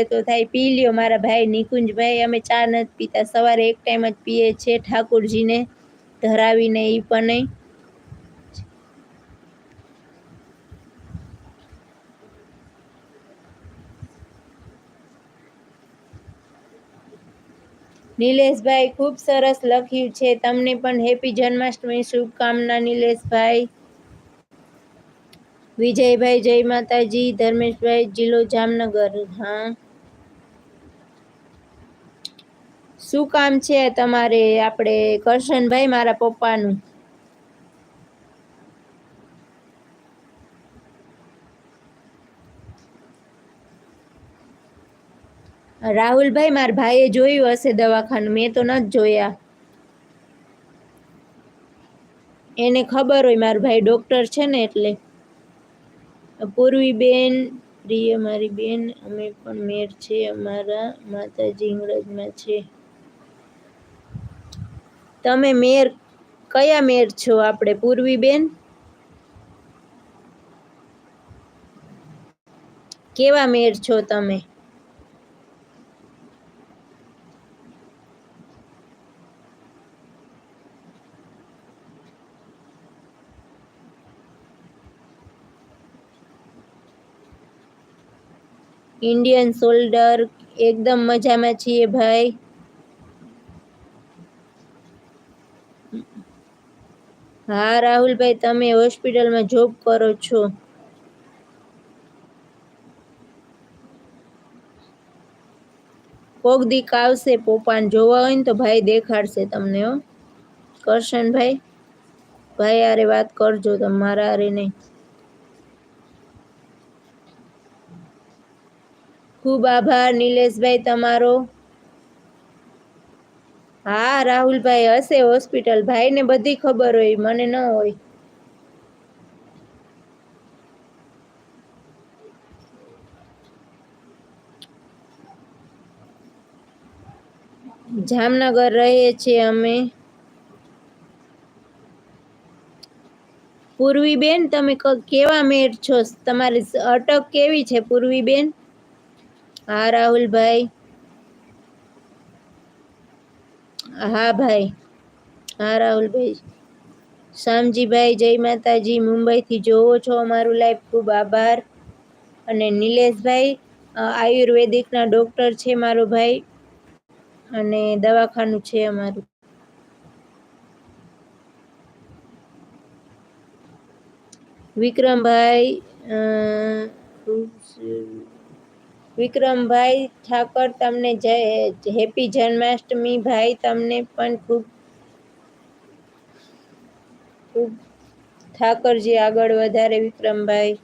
તો થાય, પી લ્યો મારા ભાઈ નિકુંજભાઈ, અમે ચા નથી પીતા, સવારે એક ટાઈમ જ પીએ છીએ ઠાકોરજીને, ધરાવીને એ પણ નિલેશભાઈ ખૂબ સરસ લખ્યું છે, તમને પણ હેપી જન્માષ્ટમી શુભકામના નિલેશભાઈ. વિજયભાઈ, જય માતાજી, ધર્મેશભાઈ, જિલ્લો જામનગર, હા. શું કામ છે તમારે આપણે કરશનભાઈ મારા પપ્પાનું? રાહુલભાઈ, મારા ભાઈએ જોયું હશે દવાખાનું. મેં તો નથી જોયા. એને ખબર હોય મારો ભાઈ ડોક્ટર છે ને એટલે. પૂર્વી બેન પ્રિય મારી બેન, અમે પણ મેર છે, અમારા માતાજી ઇંગ્રજમાં છે. તમે મેર, કયા મેર છો આપણે પૂર્વી બેન કેવા મેર છો તમે? ઇન્ડિયન સોલ્ડર, એકદમ મજામાં છીએ ભાઈ. હા, રાહુલભાઈ, તમે હોસ્પિટલમાં જોબ કરો છો. કોક દીક આવશે પોપાન જોવા હોય ને તો ભાઈ દેખાડશે તમને, હો. કરશનભાઈ, ભાઈ આરે વાત કરજો તમારા આરે નહીં. ખૂબ આભાર, નિલેશભાઈ, તમારો. હા, રાહુલભાઈ હશે હોસ્પિટલ. ભાઈને બધી ખબર હોય, મને ન હોય. જામનગર રહીએ છીએ અમે. પૂર્વીબેન, તમે કેવા મેર છો? તમારી અટક કેવી છે પૂર્વીબેન? હા, રાહુલભાઈ. હા ભાઈ. હા, રાહુલભાઈ. શામજીભાઈ, જય માતાજી. મુંબઈથી જોવો છો અમારું લાઈફ ખૂબ આભાર. અને નિલેશભાઈ આયુર્વેદિકના ડૉક્ટર છે મારો ભાઈ. અને દવાખાનું છે અમારું. વિક્રમભાઈ વિક્રમભાઈ ઠાકર તમને જય, હેપી જન્માષ્ટમી. ભાઈ તમને પણ ખૂબ ખૂબ ઠાકરજી આગળ વધારે, વિક્રમભાઈ.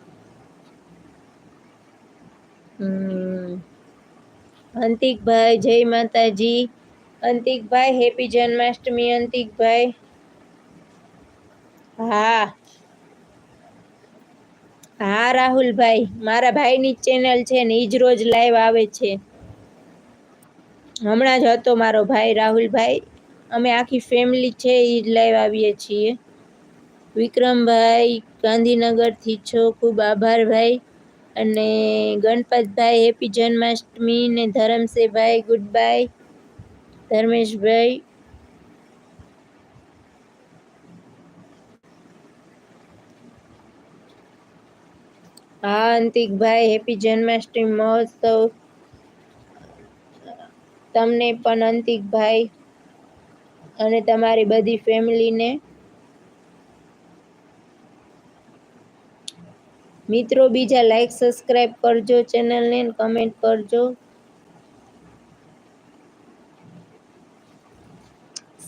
અંતિકભાઈ, જય માતાજી. અંતિકભાઈ, હેપી જન્માષ્ટમી અંતિકભાઈ. હા. હા, રાહુલભાઈ, મારા ભાઈની ચેનલ છે ને જ રોજ લાઈવ આવે છે. હમણાં જ હતો મારો ભાઈ રાહુલભાઈ. અમે આખી ફેમિલી છે એ જ લાઈવ આવીએ છીએ. વિક્રમભાઈ, ગાંધીનગરથી છો, ખૂબ આભાર ભાઈ. અને ગણપતભાઈ હેપી જન્માષ્ટમી ને ધરમશેભાઈ ગુડ બાય ધર્મેશભાઈ હા, અંતિકભાઈ, હેપી જન્માષ્ટમી મહોત્સવ. તમને પણ અંતિકભાઈ અને તમારી બધી ફેમિલીને. મિત્રો, બીજા લાઈક સબસ્ક્રાઈબ કરજો ચેનલને કમેન્ટ કરજો.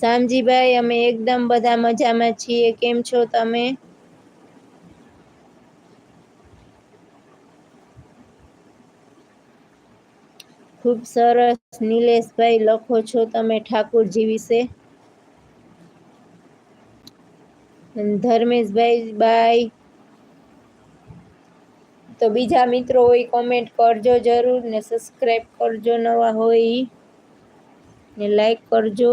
શામજીભાઈ, અમે એકદમ બધા મજામાં છીએ. કેમ છો તમે? ખૂબ સરસ નિલેશભાઈ, લખો છો તમે ઠાકોરજી વિશે. ધર્મેશભાઈ બાય તો બીજા મિત્રો હોય કોમેન્ટ કરજો જરૂર ને સબસ્ક્રાઈબ કરજો નવા હોય, ને લાઈક કરજો.